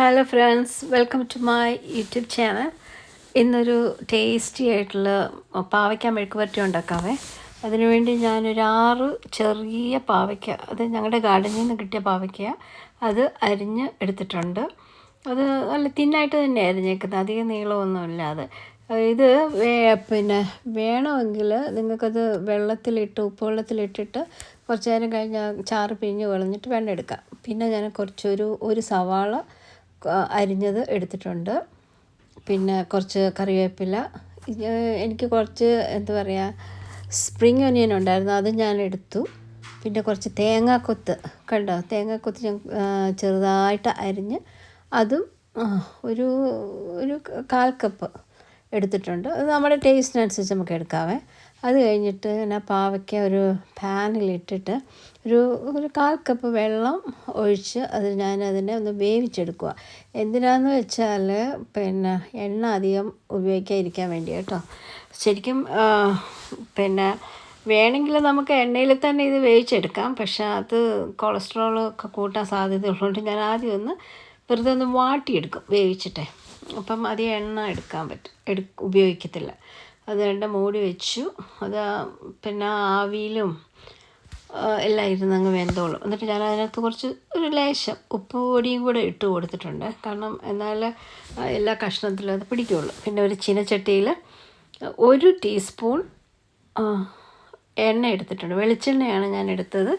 Hello friends welcome to my YouTube channel ഇന്നൊരു tasty ആയിട്ടുള്ള പാവയ്ക്ക മെഴുക്ക് പുരട്ടി ഉണ്ടാക്കാവേ അതിനുവേണ്ടി ഞാനൊരു ആറ് ചെറിയ പാവയ്ക്ക അത് ഞങ്ങളുടെ ഗാർഡനിൽ നിന്ന് കിട്ടിയ പാവയ്ക്ക അത് അരിഞ്ഞ് എടുത്തിട്ടുണ്ട്. അത് നല്ല തിന്നായിട്ട് തന്നെ അരിഞ്ഞേക്കുന്നത് അധികം നീളമൊന്നുമില്ലാതെ ഇത് വേ പിന്നെ വേണമെങ്കിൽ നിങ്ങൾക്കത് വെള്ളത്തിലിട്ട് ഉപ്പ് വെള്ളത്തിലിട്ടിട്ട് കുറച്ച് നേരം കഴിഞ്ഞ് ചാറ് പിഴിഞ്ഞ് കളഞ്ഞിട്ട് വെള്ളം എടുക്കാം. പിന്നെ ഞാൻ കുറച്ചൊരു ഒരു സവാള അരിഞ്ഞത് എടുത്തിട്ടുണ്ട്. പിന്നെ കുറച്ച് കറിവേപ്പില. എനിക്ക് കുറച്ച് എന്താ പറയുക സ്പ്രിങ് ഒനിയൻ ഉണ്ടായിരുന്നു അത് ഞാൻ എടുത്തു. പിന്നെ കുറച്ച് തേങ്ങാക്കൊത്ത് കണ്ടോ? തേങ്ങാക്കൊത്ത് ഞാൻ ചെറുതായിട്ട് അരിഞ്ഞ് അതും ഒരു ഒരു കാൽ കപ്പ് എടുത്തിട്ടുണ്ട്. അത് നമ്മുടെ ടേസ്റ്റിനനുസരിച്ച് നമുക്ക് എടുക്കാവേ. അത് കഴിഞ്ഞിട്ട് പിന്നെ പാവയ്ക്ക ഒരു പാനിലിട്ടിട്ട് ഒരു ഒരു കാൽ കപ്പ് വെള്ളം ഒഴിച്ച് അത് ഞാൻ അതിനെ ഒന്ന് വേവിച്ചെടുക്കുക. എന്തിനാന്ന് വെച്ചാൽ പിന്നെ എണ്ണ അധികം ഉപയോഗിക്കാതിരിക്കാൻ വേണ്ടി കേട്ടോ. ശരിക്കും പിന്നെ വേണമെങ്കിൽ നമുക്ക് എണ്ണയിൽ തന്നെ ഇത് വേവിച്ചെടുക്കാം. പക്ഷേ അത് കൊളസ്ട്രോൾ ഒക്കെ കൂട്ടാൻ സാധ്യതയുള്ളതുകൊണ്ട് ഞാൻ ആദ്യം ഒന്ന് വെറുതെ ഒന്ന് വാട്ടിയെടുക്കും വേവിച്ചിട്ടേ. അപ്പം അധികം എണ്ണ എടുക്കാൻ പറ്റും. എടു ഉപയോഗിക്കത്തില്ല. അത് രണ്ട് മൂടി വെച്ചു. അത് പിന്നെ ആവിയിലും എല്ലാം ഇരുന്ന് അങ്ങ് വെന്തോളും. എന്നിട്ട് ഞാൻ അതിനകത്ത് കുറച്ച് ഒരു ലേശം ഉപ്പ് പൊടിയും കൂടെ ഇട്ട് കൊടുത്തിട്ടുണ്ട്. കാരണം എന്നാൽ എല്ലാ കഷ്ണത്തിലും അത് പിടിക്കുകയുള്ളൂ പിന്നെ ഒരു ചീനച്ചട്ടിയിൽ ഒരു ടീസ്പൂൺ എണ്ണ എടുത്തിട്ടുണ്ട്. വെളിച്ചെണ്ണയാണ് ഞാൻ എടുത്തത്.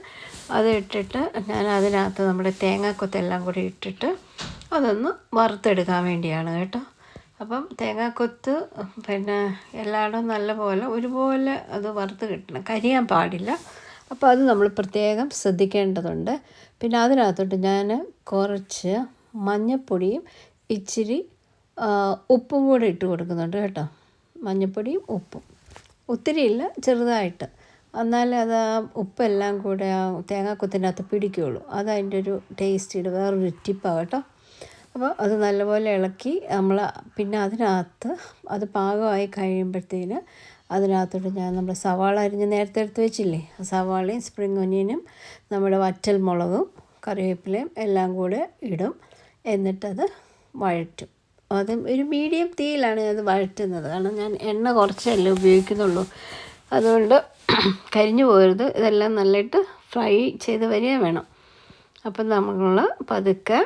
അത് ഇട്ടിട്ട് ഞാൻ അതിനകത്ത് നമ്മുടെ തേങ്ങാക്കൊത്തെല്ലാം കൂടി ഇട്ടിട്ട് അതൊന്ന് വറുത്തെടുക്കാൻ വേണ്ടിയാണ് കേട്ടോ. അപ്പം തേങ്ങാക്കൊത്ത് പിന്നെ എല്ലായിടവും നല്ലപോലെ ഒരുപോലെ അത് വറുത്ത് കിട്ടണം. കരിയാൻ പാടില്ല. അപ്പോൾ അത് നമ്മൾ പ്രത്യേകം ശ്രദ്ധിക്കേണ്ടതുണ്ട്. പിന്നെ അതിനകത്തോട്ട് ഞാൻ കുറച്ച് മഞ്ഞൾപ്പൊടിയും ഇച്ചിരി ഉപ്പും കൂടെ ഇട്ട് കൊടുക്കുന്നുണ്ട് കേട്ടോ. മഞ്ഞൾപ്പൊടിയും ഉപ്പും. ഒത്തിരിയില്ല ചെറുതായിട്ട്. എന്നാലേ അത് ആ ഉപ്പെല്ലാം കൂടെ ആ തേങ്ങാക്കൊത്തിനകത്ത് പിടിക്കുകയുള്ളൂ അത് അതിന്റെ ഒരു ടേസ്റ്റിയുടെ വേറൊരു ടിപ്പാണ് കേട്ടോ. അപ്പോൾ അത് നല്ലപോലെ ഇളക്കി നമ്മൾ പിന്നെ അതിനകത്ത് അത് പാകമായി കഴിയുമ്പോഴത്തേന് അതിനകത്തോട്ട് ഞാൻ നമ്മുടെ സവാള അരിഞ്ഞ് നേരത്തെ എടുത്ത് വെച്ചില്ലേ? സവാളയും സ്പ്രിങ് ഒനിയനും നമ്മുടെ വറ്റൽ മുളകും കറിവേപ്പിലയും എല്ലാം കൂടെ ഇടും. എന്നിട്ടത് വഴറ്റും. അത് ഒരു മീഡിയം തീയിലാണ് അത് വഴറ്റുന്നത്. കാരണം ഞാൻ എണ്ണ കുറച്ചല്ലേ ഉപയോഗിക്കുന്നുള്ളൂ. അതുകൊണ്ട് കരിഞ്ഞു പോകരുത്. ഇതെല്ലാം നല്ലിട്ട് ഫ്രൈ ചെയ്ത് വരിക വേണം. അപ്പം നമ്മൾ പതുക്കെ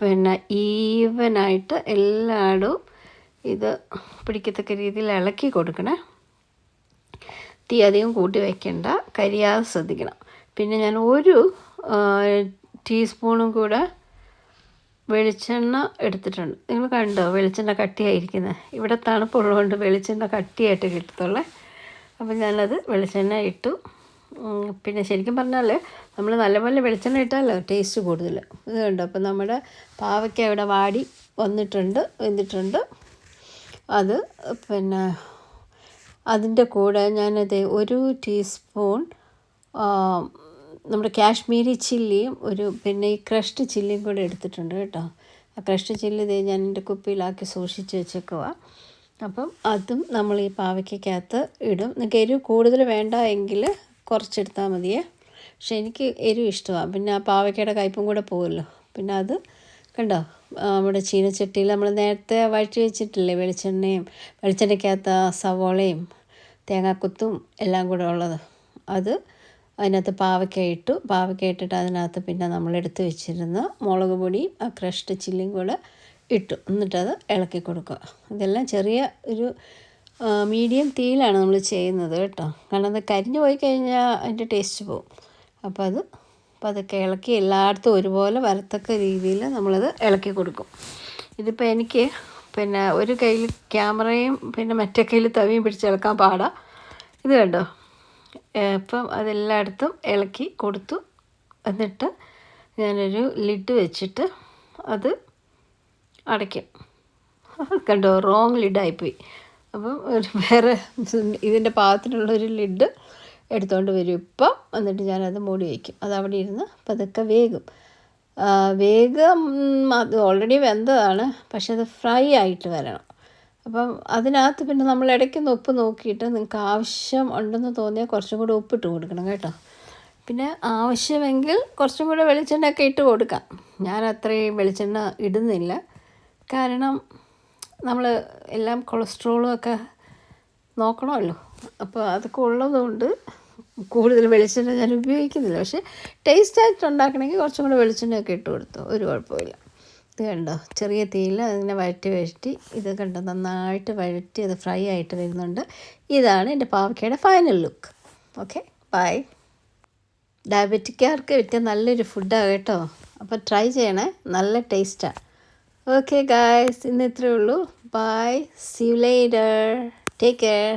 പിന്നെ ഈവനായിട്ട് എല്ലായിടവും ഇത് പിടിക്കത്തക്ക രീതിയിൽ ഇളക്കി കൊടുക്കണേ. തീ അധികം കൂട്ടി വയ്ക്കേണ്ട കരിയാതെ ശ്രദ്ധിക്കണം. പിന്നെ ഞാൻ ഒരു ടീസ്പൂണും കൂടെ വെളിച്ചെണ്ണ എടുത്തിട്ടുണ്ട്. നിങ്ങൾ കണ്ടോ വെളിച്ചെണ്ണ കട്ടിയായിരിക്കുന്നത്? ഇവിടെ തണുപ്പുള്ളതുകൊണ്ട് വെളിച്ചെണ്ണ കട്ടിയായിട്ട് കിട്ടത്തുള്ളേ. അപ്പം ഞാനത് വെളിച്ചെണ്ണ ഇട്ടു. പിന്നെ ശരിക്കും പറഞ്ഞാൽ നമ്മൾ നല്ലപോലെ വെളിച്ചെണ്ണ ഇട്ടാലോ ടേസ്റ്റ് കൂടുതൽ ഇതുണ്ട് അപ്പോൾ അപ്പം നമ്മുടെ പാവയ്ക്ക ഇവിടെ വാടി വന്നിട്ടുണ്ട് വെന്തിട്ടുണ്ട്. അത് പിന്നെ അതിന്റെ കൂടെ ഞാനത് ഒരു ടീസ്പൂൺ നമ്മുടെ കാശ്മീരി ചില്ലിയും ഒരു പിന്നെ ഈ ക്രഷ്ഡ് ചില്ലിയും കൂടെ എടുത്തിട്ടുണ്ട് കേട്ടോ. ആ ക്രഷ്ഡ് ചില്ലി ഞാൻ എന്റെ കുപ്പിയിലാക്കി സൂക്ഷിച്ച് വെച്ചേക്കുക അപ്പം അതും നമ്മൾ ഈ പാവയ്ക്കകത്ത് ഇടും. നിങ്ങൾക്ക് എരിവ് കൂടുതൽ വേണ്ട എങ്കിൽ കുറച്ചെടുത്താൽ മതിയേ. പക്ഷെ എനിക്ക് എരിവ് ഇഷ്ടമാണ് പിന്നെ ആ പാവയ്ക്കയുടെ കയ്പും കൂടെ പോകുമല്ലോ പിന്നെ അത് കണ്ടോ? നമ്മുടെ ചീനച്ചട്ടിയിൽ നമ്മൾ നേരത്തെ വഴറ്റി വെച്ചിട്ടില്ലേ വെളിച്ചെണ്ണയും വെളിച്ചെണ്ണയ്ക്കകത്ത് സവോളയും തേങ്ങാക്കൊത്തും എല്ലാം കൂടെ ഉള്ളത്. അത് അതിനകത്ത് പാവയ്ക്ക ഇട്ടു. പാവയ്ക്ക ഇട്ടിട്ട് അതിനകത്ത് പിന്നെ നമ്മൾ എടുത്ത് വെച്ചിരുന്ന മുളക് പൊടിയും ആ ക്രഷ്ഡ് ചില്ലിയും കൂടെ ഇട്ടു. എന്നിട്ടത് ഇളക്കി കൊടുക്കുക. ഇതെല്ലാം ചെറിയ ഒരു മീഡിയം തീയിലാണ് നമ്മൾ ചെയ്യുന്നത് കേട്ടോ. കാരണം അത് കരിഞ്ഞു പോയി കഴിഞ്ഞാൽ അതിന്റെ ടേസ്റ്റ് പോകും. അപ്പോൾ അത് പതുക്കെ ഇളക്കി എല്ലായിടത്തും ഒരുപോലെ വരത്തക്ക രീതിയിൽ നമ്മളത് ഇളക്കി കൊടുക്കും. ഇതിപ്പോൾ എനിക്ക് പിന്നെ ഒരു കയ്യിൽ ക്യാമറയും പിന്നെ മറ്റേ കയ്യിൽ തവിയും പിടിച്ച് ഇളക്കാൻ പാടാ. ഇത് കണ്ടോ? ഇപ്പം അതെല്ലായിടത്തും ഇളക്കി കൊടുത്തു. എന്നിട്ട് ഞാനൊരു ലിഡ് വെച്ചിട്ട് അത് അടയ്ക്കും. കണ്ടോ റോങ് ലിഡായിപ്പോയി അപ്പം ഒരു വേറെ ഇതിന്റെ പാകത്തിനുള്ളൊരു ലിഡ് എടുത്തുകൊണ്ട് വരും. ഇപ്പം എന്നിട്ട് ഞാനത് മൂടി വയ്ക്കും അത് അവിടെ ഇരുന്ന് പതുക്കെ വേഗം വേഗം അത് ഓൾറെഡി വെന്തതാണ്. പക്ഷെ അത് ഫ്രൈ ആയിട്ട് വരണം. അപ്പം അതിനകത്ത് പിന്നെ നമ്മൾ ഇടയ്ക്കൊന്ന് ഉപ്പ് നോക്കിയിട്ട് നിങ്ങൾക്ക് ആവശ്യം ഉണ്ടെന്ന് തോന്നിയാൽ കുറച്ചും കൂടെ ഉപ്പിട്ട് കൊടുക്കണം കേട്ടോ. പിന്നെ ആവശ്യമെങ്കിൽ കുറച്ചും കൂടെ വെളിച്ചെണ്ണയൊക്കെ ഇട്ട് കൊടുക്കാം. ഞാൻ അത്രയും വെളിച്ചെണ്ണ ഇടുന്നില്ല. കാരണം നമ്മൾ എല്ലാം കൊളസ്ട്രോളും ഒക്കെ നോക്കണമല്ലോ. അപ്പോൾ അതൊക്കെ ഉള്ളതുകൊണ്ട് കൂടുതൽ വെളിച്ചെണ്ണ ഞാൻ ഉപയോഗിക്കുന്നില്ല. പക്ഷേ ടേസ്റ്റ് ആയിട്ട് ഉണ്ടാക്കണമെങ്കിൽ കുറച്ചും കൂടെ വെളിച്ചെണ്ണയൊക്കെ ഇട്ട് കൊടുത്തു. ഒരു കുഴപ്പമില്ല ഇത് കണ്ടോ? ചെറിയ തീയിൽ അതിനെ വഴറ്റി വഴറ്റി ഇത് കണ്ടോ? നന്നായിട്ട് വഴറ്റി അത് ഫ്രൈ ആയിട്ട് വരുന്നുണ്ട്. ഇതാണ് എന്റെ പാവയ്ക്കയുടെ ഫൈനൽ ലുക്ക് ഓക്കെ ബൈ ഡയബറ്റിക്കാർക്ക് പറ്റിയ നല്ലൊരു ഫുഡാണ് കേട്ടോ. അപ്പോൾ ട്രൈ ചെയ്യണേ. നല്ല ടേസ്റ്റാണ് ഓക്കെ ഗായ്സ് ഇന്ന് ഇത്രയേ ഉള്ളൂ bye see you later take care